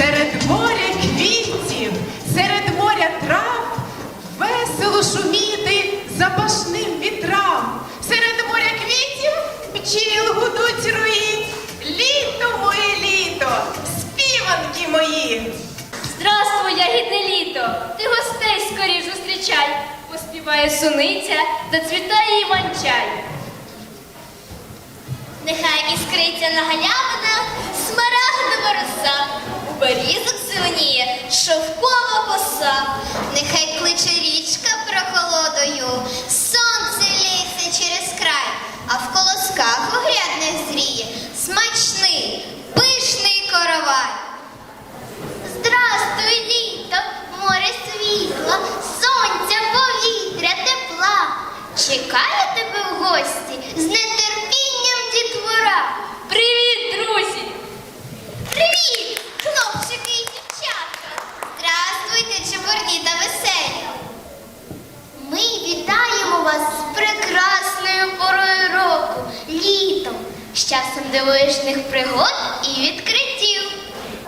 Серед моря квітів, серед моря трав, весело шуміти запашним вітрам. Серед моря квітів пчіл гудуть руїть. Літо моє літо, співанки мої. Здравствуй, ягідне літо, ти гостей скоріш зустрічай, поспіває суниця зацвітає і манчай. Нехай іскриться на галявинах смарагдова роса берізок зеленіє шовкова коса. Нехай кличе річка прохолодою, дивовижних пригод і відкриттів.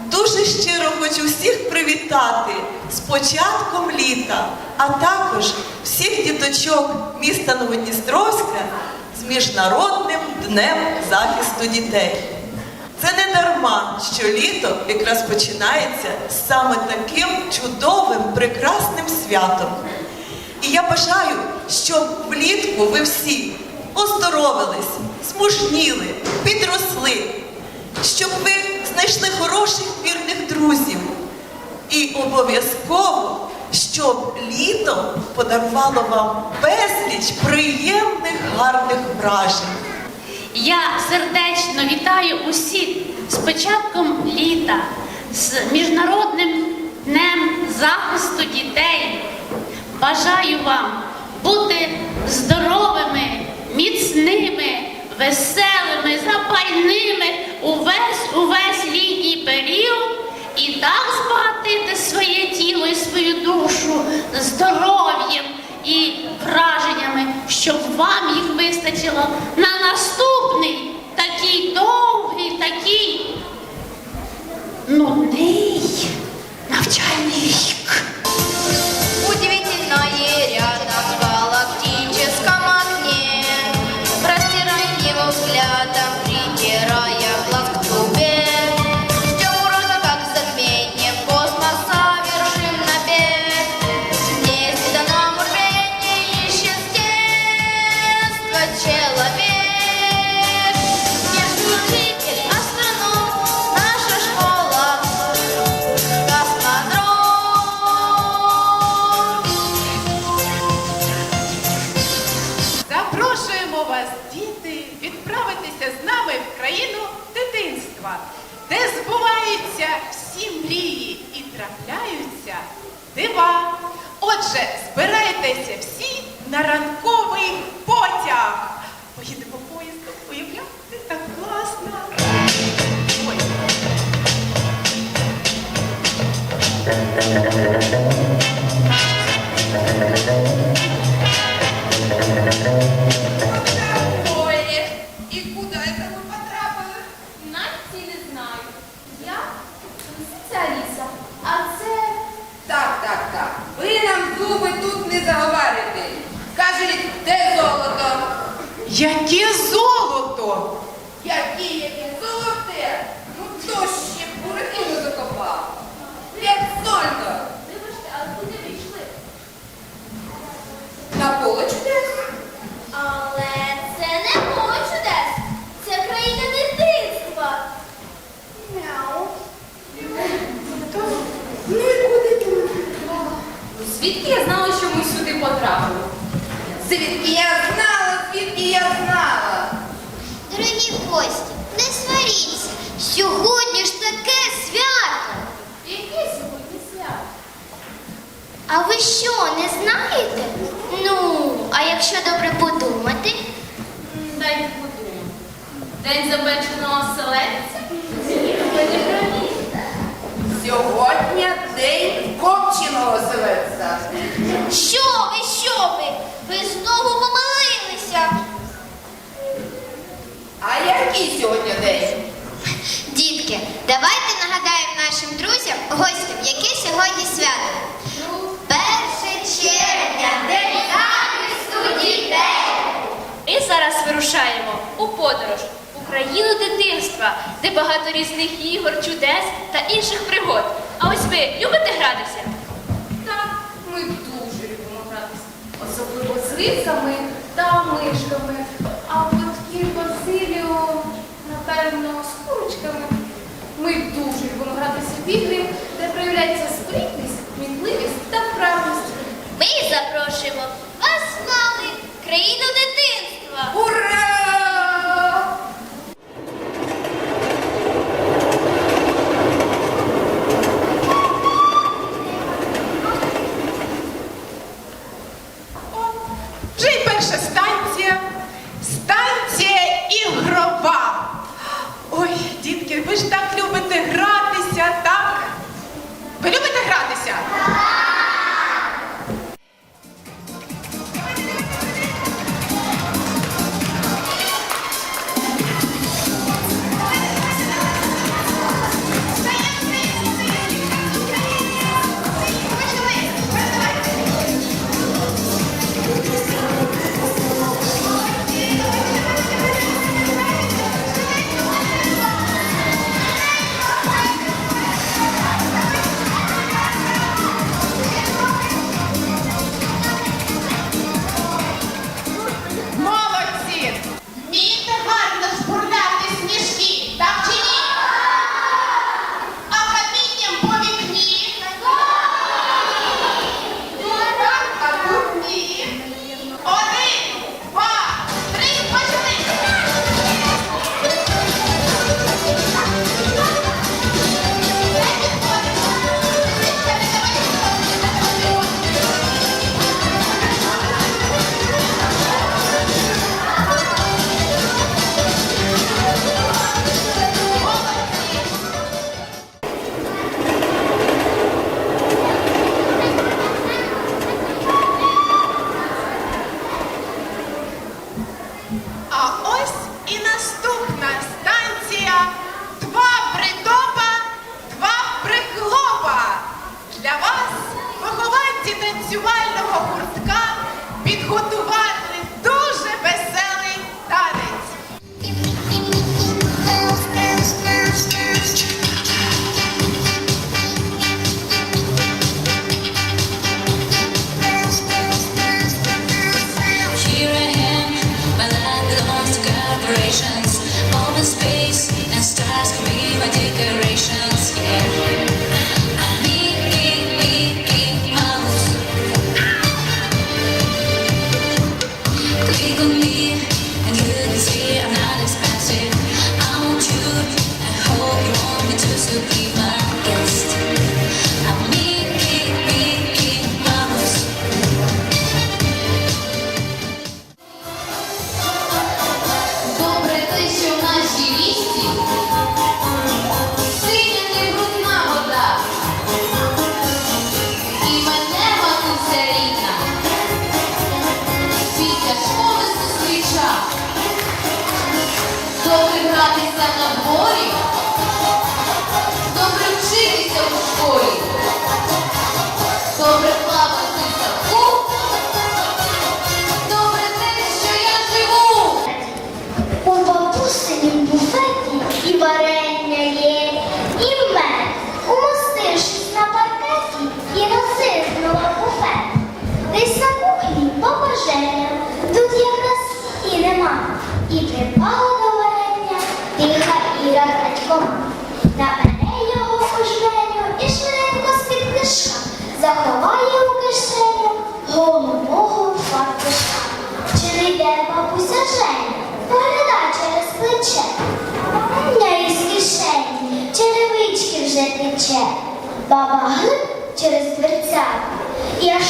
Дуже щиро хочу всіх привітати з початком літа, а також всіх діточок міста Новодністровська з Міжнародним днем захисту дітей. Це не дарма, що літо якраз починається з саме таким чудовим, прекрасним святом. І я бажаю, щоб влітку ви всі оздоровились, щоб ви знайшли хороших вірних друзів. І обов'язково, щоб літо подарувало вам безліч приємних гарних вражень. Я сердечно вітаю усіх з початком літа, з Міжнародним днем захисту дітей. Бажаю вам бути здоровими, міцними, веселими, запальними увесь увесь літній період і так збагатити своє тіло і свою душу здоров'ям і враженнями, щоб вам їх вистачило на наступний такий довгий, такий нудний країну дитинства, де збуваються всі мрії і трапляються дива. Отже, збирайтеся всі на ранковий потяг. Поїдемо поїздом, уявляєте, так класно. Ой. Яке золото! Які, яке золоте? Ну хто ще буракину закопав? Як сольно? Вибачте, а куди ви йшли? На поле чудес? Але це не поле чудес. Це країна дитинства. Мяу. Звідки я знала, що ми сюди потрапили? Звідки я знала, звідки я знала? Дорогі гості, не сваріться. Сьогодні ж таке свято. Яке сьогодні свято? А ви що, не знаєте? Ну, а якщо добре подумати, Дайте подумати. День запеченого селедця? Сьогодні день зараз вирушаємо у подорож у країну дитинства, де багато різних ігор, чудес та інших пригод. А ось ви любите гратися? Так, ми дуже любимо гратися. Особливо з рицями та мишками. А от кілька Василю, напевно, з курочками. Ми дуже любимо гратися в ігри, де проявляється спритність. what the тече. Баба глиб через дверця і аж